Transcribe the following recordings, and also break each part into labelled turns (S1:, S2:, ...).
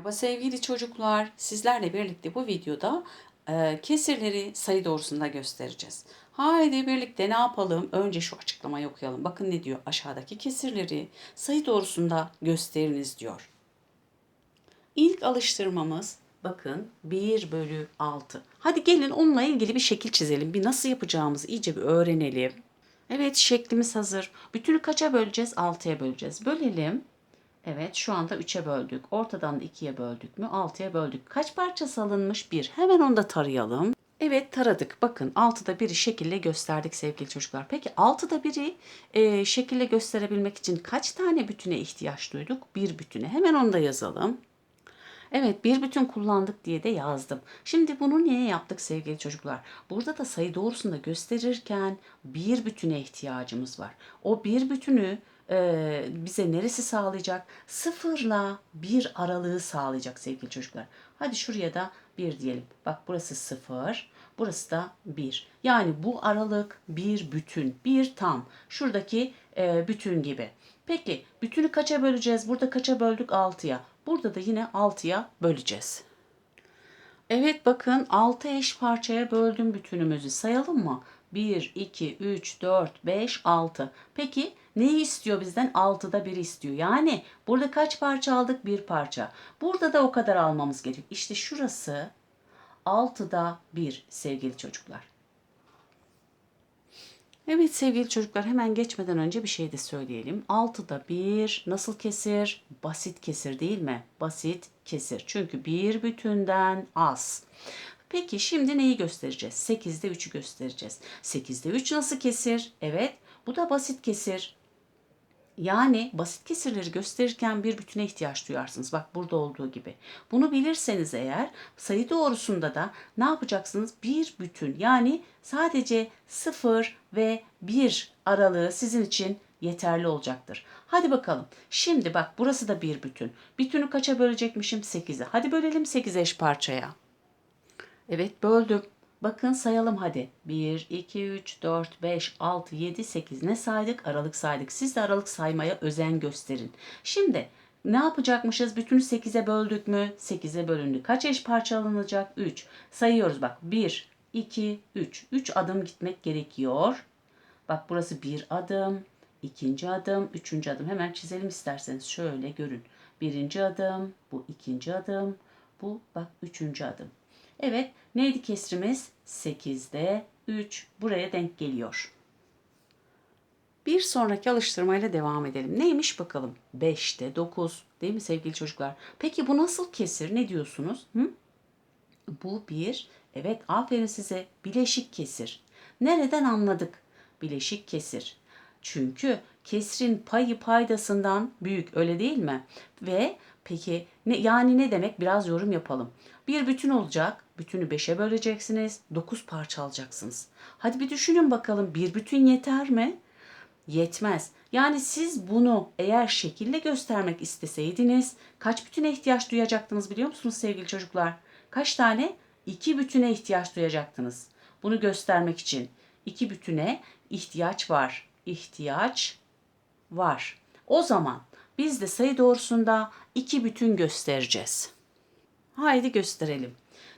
S1: Merhaba sevgili çocuklar. Sizlerle birlikte bu videoda e, kesirleri sayı doğrusunda göstereceğiz. Haydi birlikte ne yapalım? Önce şu açıklamayı okuyalım. Bakın ne diyor? Aşağıdaki kesirleri sayı doğrusunda gösteriniz diyor. İlk alıştırmamız bakın 1 bölü 6. Hadi gelin onunla ilgili bir şekil çizelim. Bir nasıl yapacağımızı iyice bir öğrenelim. Evet şeklimiz hazır. Bütünü kaça böleceğiz? 6'ya böleceğiz. Bölelim. Evet şu anda 3'e böldük. Ortadan da 2'ye böldük mü? 6'ya böldük. Kaç parça salınmış? 1. Hemen onu da tarayalım. Evet taradık. Bakın 6'da 1'i şekilde gösterdik sevgili çocuklar. Peki 6'da 1'i e, şekilde gösterebilmek için kaç tane bütüne ihtiyaç duyduk? Bir bütüne. Hemen onu da yazalım. Evet bir bütün kullandık diye de yazdım. Şimdi bunu niye yaptık sevgili çocuklar? Burada da sayı doğrusunda gösterirken bir bütüne ihtiyacımız var. O bir bütünü e, bize neresi sağlayacak? Sıfırla bir aralığı sağlayacak sevgili çocuklar. Hadi şuraya da bir diyelim. Bak burası sıfır. Burası da bir. Yani bu aralık bir bütün, bir tam. Şuradaki e, bütün gibi. Peki bütünü kaça böleceğiz? Burada kaça böldük? 6'ya. Burada da yine 6'ya böleceğiz. Evet bakın 6 eş parçaya böldüm bütünümüzü. Sayalım mı? 1, 2, 3, 4, 5, 6. Peki neyi istiyor bizden? 6'da 1 istiyor. Yani burada kaç parça aldık? Bir parça. Burada da o kadar almamız gerekiyor. İşte şurası 6'da 1 sevgili çocuklar. Evet sevgili çocuklar hemen geçmeden önce bir şey de söyleyelim. 6'da 1 nasıl kesir? Basit kesir değil mi? Basit kesir. Çünkü bir bütünden az. Peki şimdi neyi göstereceğiz? 8'de 3'ü göstereceğiz. 8'de 3 nasıl kesir? Evet bu da basit kesir. Yani basit kesirleri gösterirken bir bütüne ihtiyaç duyarsınız. Bak burada olduğu gibi. Bunu bilirseniz eğer sayı doğrusunda da ne yapacaksınız? Bir bütün yani sadece 0 ve 1 aralığı sizin için yeterli olacaktır. Hadi bakalım. Şimdi bak burası da bir bütün. Bütünü kaça bölecekmişim? 8'e. Hadi bölelim 8 eş parçaya. Evet böldüm. Bakın sayalım hadi. 1, 2, 3, 4, 5, 6, 7, 8 ne saydık? Aralık saydık. Siz de aralık saymaya özen gösterin. Şimdi ne yapacakmışız? Bütünü 8'e böldük mü? 8'e bölündü. Kaç eş parça alınacak? 3. Sayıyoruz bak. 1, 2, 3. 3 adım gitmek gerekiyor. Bak burası bir adım, ikinci adım, üçüncü adım. Hemen çizelim isterseniz. Şöyle görün. Birinci adım, bu ikinci adım, bu bak üçüncü adım. Evet neydi kesrimiz? 8'de 3 buraya denk geliyor. Bir sonraki alıştırmayla devam edelim. Neymiş bakalım? 5'te 9 değil mi sevgili çocuklar? Peki bu nasıl kesir? Ne diyorsunuz? Hı? Bu bir, evet aferin size bileşik kesir. Nereden anladık? Bileşik kesir. Çünkü kesrin payı paydasından büyük öyle değil mi? Ve peki ne, yani ne demek? Biraz yorum yapalım. Bir bütün olacak. Bütünü 5'e böleceksiniz. 9 parça alacaksınız. Hadi bir düşünün bakalım bir bütün yeter mi? Yetmez. Yani siz bunu eğer şekilde göstermek isteseydiniz kaç bütüne ihtiyaç duyacaktınız biliyor musunuz sevgili çocuklar? Kaç tane? İki bütüne ihtiyaç duyacaktınız. Bunu göstermek için iki bütüne ihtiyaç var. İhtiyaç var. O zaman biz de sayı doğrusunda iki bütün göstereceğiz. Haydi gösterelim.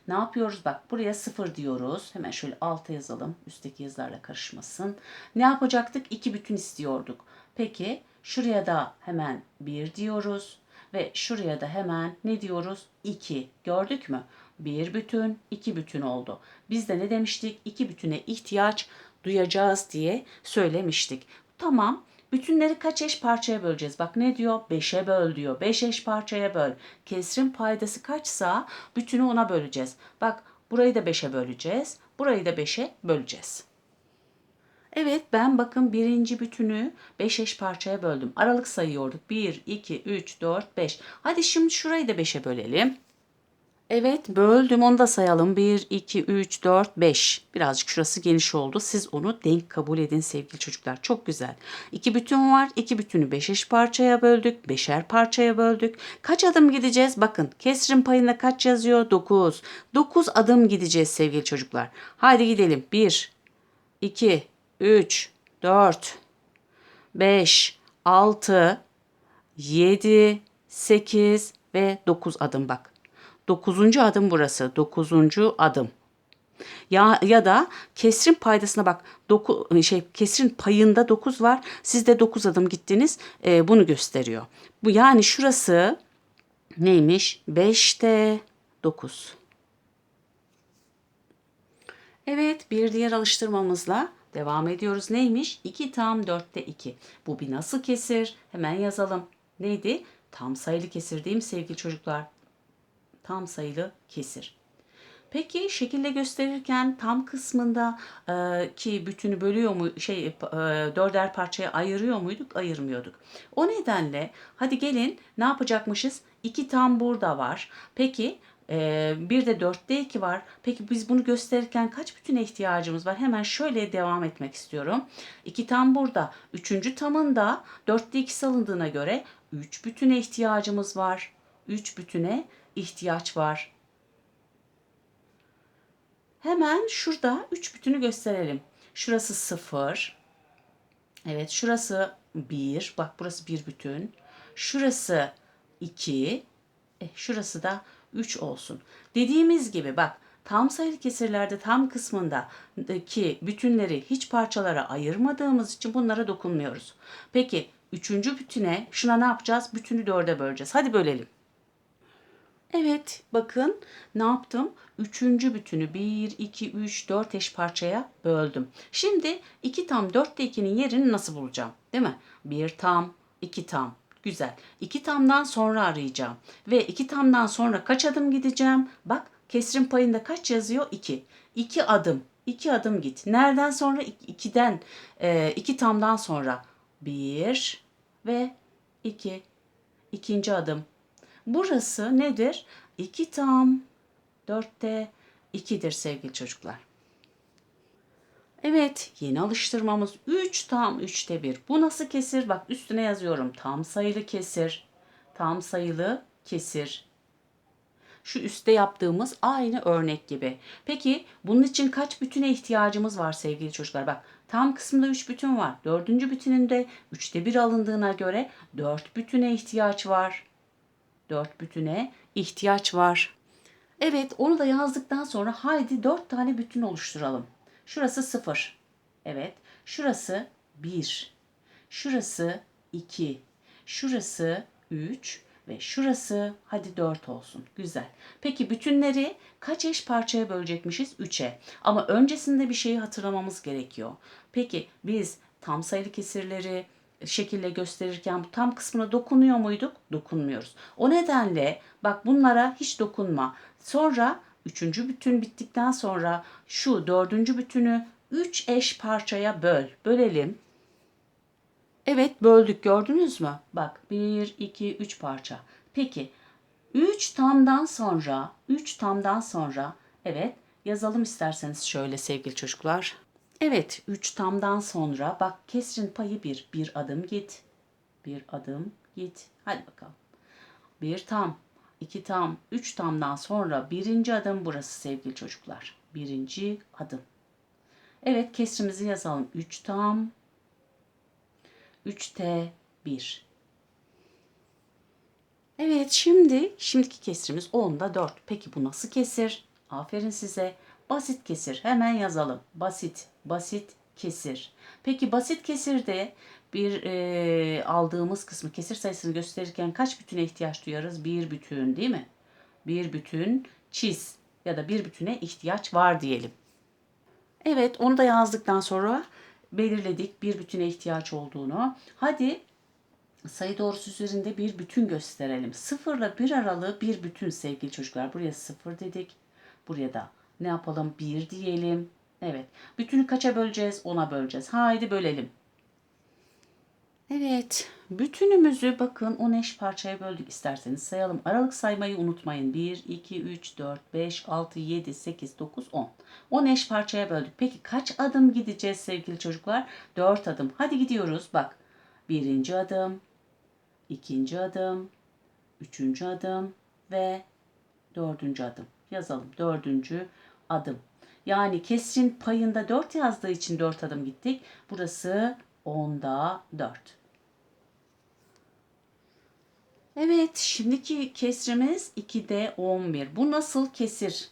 S1: Ne yapıyoruz? Bak buraya sıfır diyoruz. Hemen şöyle alta yazalım. Üstteki yazılarla karışmasın. Ne yapacaktık? İki bütün istiyorduk. Peki şuraya da hemen bir diyoruz. Ve şuraya da hemen ne diyoruz? 2. Gördük mü? Bir bütün, iki bütün oldu. Biz de ne demiştik? İki bütüne ihtiyaç duyacağız diye söylemiştik. Tamam. Bütünleri kaç eş parçaya böleceğiz? Bak ne diyor? 5'e böl diyor. 5 eş parçaya böl. Kesrin paydası kaçsa bütünü ona böleceğiz. Bak burayı da 5'e böleceğiz. Burayı da 5'e böleceğiz. Evet ben bakın birinci bütünü 5 eş parçaya böldüm. Aralık sayıyorduk. 1, 2, 3, 4, 5. Hadi şimdi şurayı da 5'e bölelim. Evet böldüm onu da sayalım. 1, 2, 3, 4, 5. Birazcık şurası geniş oldu. Siz onu denk kabul edin sevgili çocuklar. Çok güzel. İki bütün var. İki bütünü 5 eş parçaya böldük. Beşer parçaya böldük. Kaç adım gideceğiz? Bakın kesrin payında kaç yazıyor? 9. 9 adım gideceğiz sevgili çocuklar. Haydi gidelim. 1, 2, 3, 4, 5, 6, 7, 8, ve 9 adım bak. 9. adım burası. 9. adım. Ya ya da kesrin paydasına bak. Doku, şey kesrin payında 9 var. Siz de 9 adım gittiniz. Ee, bunu gösteriyor. Bu yani şurası neymiş? 5'te 9. Evet, bir diğer alıştırmamızla devam ediyoruz. Neymiş? 2 tam 4'te 2. Bu bir nasıl kesir? Hemen yazalım. Neydi? Tam sayılı kesir değil mi sevgili çocuklar? Tam sayılı kesir. Peki şekilde gösterirken tam kısmında e, ki bütünü bölüyor mu şey e, dörder parçaya ayırıyor muyduk? Ayırmıyorduk. O nedenle hadi gelin ne yapacakmışız? İki tam burada var. Peki e, bir de dörtte iki var. Peki biz bunu gösterirken kaç bütüne ihtiyacımız var? Hemen şöyle devam etmek istiyorum. İki tam burada. Üçüncü tamın da dörtte ikisi alındığına göre üç bütüne ihtiyacımız var. Üç bütüne ihtiyaç var. Hemen şurada üç bütünü gösterelim. Şurası 0. Evet şurası 1. Bak burası bir bütün. Şurası 2. E, şurası da 3 olsun. Dediğimiz gibi bak tam sayılı kesirlerde tam kısmında ki bütünleri hiç parçalara ayırmadığımız için bunlara dokunmuyoruz. Peki üçüncü bütüne şuna ne yapacağız? Bütünü dörde böleceğiz. Hadi bölelim. Evet bakın ne yaptım? Üçüncü bütünü 1, 2, 3, 4 eş parçaya böldüm. Şimdi 2 tam 4'te 2'nin yerini nasıl bulacağım? Değil mi? 1 tam, 2 tam. Güzel. 2 tamdan sonra arayacağım. Ve 2 tamdan sonra kaç adım gideceğim? Bak kesrin payında kaç yazıyor? 2. 2 adım. 2 adım git. Nereden sonra? 2'den, 2 tamdan sonra. 1 ve 2. İkinci adım. Burası nedir? 2 tam 4'te 2'dir sevgili çocuklar. Evet yeni alıştırmamız 3 tam 3'te 1. Bu nasıl kesir? Bak üstüne yazıyorum. Tam sayılı kesir. Tam sayılı kesir. Şu üstte yaptığımız aynı örnek gibi. Peki bunun için kaç bütüne ihtiyacımız var sevgili çocuklar? Bak tam kısmında 3 bütün var. Dördüncü bütününde 3'te 1 alındığına göre 4 bütüne ihtiyaç var. 4 bütüne ihtiyaç var. Evet onu da yazdıktan sonra haydi 4 tane bütün oluşturalım. Şurası 0. Evet. Şurası 1. Şurası 2. Şurası 3 ve şurası hadi 4 olsun. Güzel. Peki bütünleri kaç eş parçaya bölecekmişiz? 3'e. Ama öncesinde bir şeyi hatırlamamız gerekiyor. Peki biz tam sayılı kesirleri şekilde gösterirken bu tam kısmına dokunuyor muyduk? Dokunmuyoruz. O nedenle bak bunlara hiç dokunma. Sonra üçüncü bütün bittikten sonra şu dördüncü bütünü üç eş parçaya böl. Bölelim. Evet böldük gördünüz mü? Bak 1, 2, 3 parça. Peki 3 tamdan sonra 3 tamdan sonra evet yazalım isterseniz şöyle sevgili çocuklar. Evet 3 tamdan sonra bak kesrin payı 1. Bir adım git. Bir adım git. Hadi bakalım. Bir tam, iki tam, üç tamdan sonra birinci adım burası sevgili çocuklar. Birinci adım. Evet kesrimizi yazalım. 3 tam, 3T 1. Evet şimdi şimdiki kesrimiz 10'da 4. Peki bu nasıl kesir? Aferin size. Basit kesir. Hemen yazalım. Basit, basit kesir. Peki basit kesirde bir e, aldığımız kısmı kesir sayısını gösterirken kaç bütüne ihtiyaç duyarız? Bir bütün değil mi? Bir bütün çiz ya da bir bütüne ihtiyaç var diyelim. Evet onu da yazdıktan sonra belirledik bir bütüne ihtiyaç olduğunu. Hadi sayı doğrusu üzerinde bir bütün gösterelim. Sıfırla bir aralığı bir bütün sevgili çocuklar. Buraya sıfır dedik. Buraya da ne yapalım? 1 diyelim. Evet. Bütünü kaça böleceğiz? 10'a böleceğiz. Haydi bölelim. Evet. Bütünümüzü bakın 10 eş parçaya böldük isterseniz sayalım. Aralık saymayı unutmayın. 1, 2, 3, 4, 5, 6, 7, 8, 9, 10. 10 eş parçaya böldük. Peki kaç adım gideceğiz sevgili çocuklar? 4 adım. Hadi gidiyoruz. Bak. Birinci adım. ikinci adım. Üçüncü adım. Ve dördüncü adım. Yazalım. Dördüncü adım. Yani kesrin payında 4 yazdığı için 4 adım gittik. Burası 10'da 4. Evet, şimdiki kesrimiz 2'de 11. Bu nasıl kesir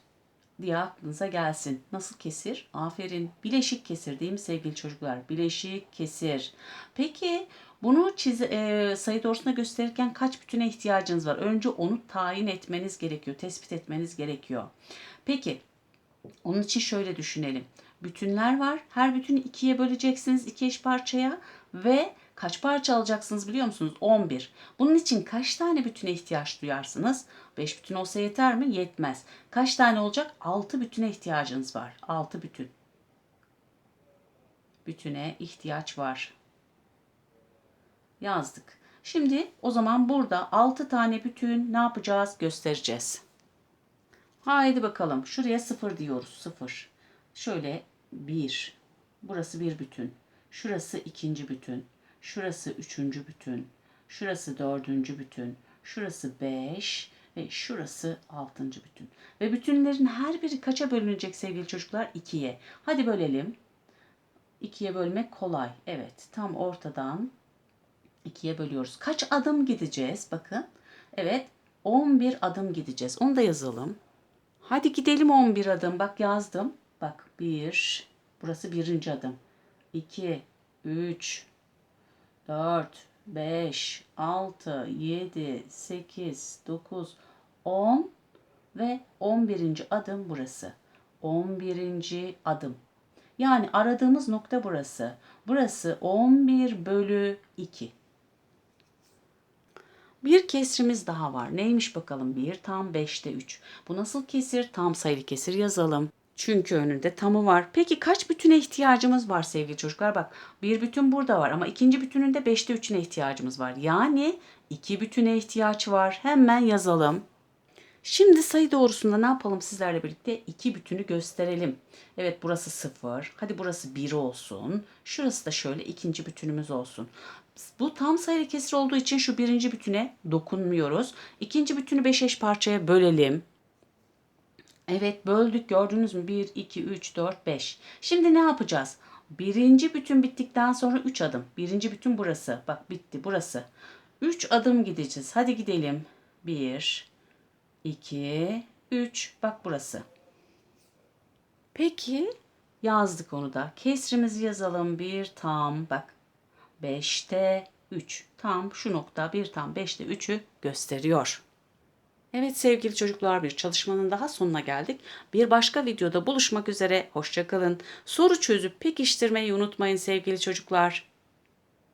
S1: diye aklınıza gelsin. Nasıl kesir? Aferin. Bileşik kesir değil mi sevgili çocuklar? Bileşik kesir. Peki bunu çiz, e, sayı doğrusuna gösterirken kaç bütüne ihtiyacınız var? Önce onu tayin etmeniz gerekiyor, tespit etmeniz gerekiyor. Peki onun için şöyle düşünelim. Bütünler var. Her bütünü ikiye böleceksiniz iki eş parçaya ve kaç parça alacaksınız biliyor musunuz? 11. Bunun için kaç tane bütüne ihtiyaç duyarsınız? 5 bütün olsa yeter mi? Yetmez. Kaç tane olacak? 6 bütüne ihtiyacınız var. 6 bütün. Bütüne ihtiyaç var. Yazdık. Şimdi o zaman burada 6 tane bütün ne yapacağız? Göstereceğiz. Haydi bakalım. Şuraya 0 diyoruz. 0. Şöyle 1. Burası bir bütün. Şurası ikinci bütün. Şurası üçüncü bütün. Şurası dördüncü bütün. Şurası 5 ve şurası altıncı bütün. Ve bütünlerin her biri kaça bölünecek sevgili çocuklar? 2'ye. Hadi bölelim. 2'ye bölmek kolay. Evet, tam ortadan 2'ye bölüyoruz. Kaç adım gideceğiz? Bakın. Evet, 11 adım gideceğiz. Onu da yazalım. Hadi gidelim 11 adım. Bak yazdım. Bak 1. Burası birinci adım. 2, 3, 4, 5, 6, 7, 8, 9, 10 ve 11. adım burası. 11. adım. Yani aradığımız nokta burası. Burası 11 bölü 2. Bir kesrimiz daha var. Neymiş bakalım? 1 tam 5'te 3. Bu nasıl kesir? Tam sayılı kesir yazalım. Çünkü önünde tamı var. Peki kaç bütüne ihtiyacımız var sevgili çocuklar? Bak bir bütün burada var ama ikinci bütünün de 5'te 3'üne ihtiyacımız var. Yani iki bütüne ihtiyaç var. Hemen yazalım. Şimdi sayı doğrusunda ne yapalım sizlerle birlikte? iki bütünü gösterelim. Evet burası 0. Hadi burası 1 olsun. Şurası da şöyle ikinci bütünümüz olsun. Bu tam sayılı kesir olduğu için şu birinci bütüne dokunmuyoruz. İkinci bütünü 5 eş parçaya bölelim. Evet böldük gördünüz mü? 1, 2, 3, 4, 5. Şimdi ne yapacağız? Birinci bütün bittikten sonra 3 adım. Birinci bütün burası. Bak bitti burası. 3 adım gideceğiz. Hadi gidelim. 1, 2, 3. Bak burası. Peki yazdık onu da. Kesrimizi yazalım. 1 tam bak 5'te 3. Tam şu nokta 1 tam 5'te 3'ü gösteriyor. Evet sevgili çocuklar bir çalışmanın daha sonuna geldik. Bir başka videoda buluşmak üzere. Hoşçakalın. Soru çözüp pekiştirmeyi unutmayın sevgili çocuklar.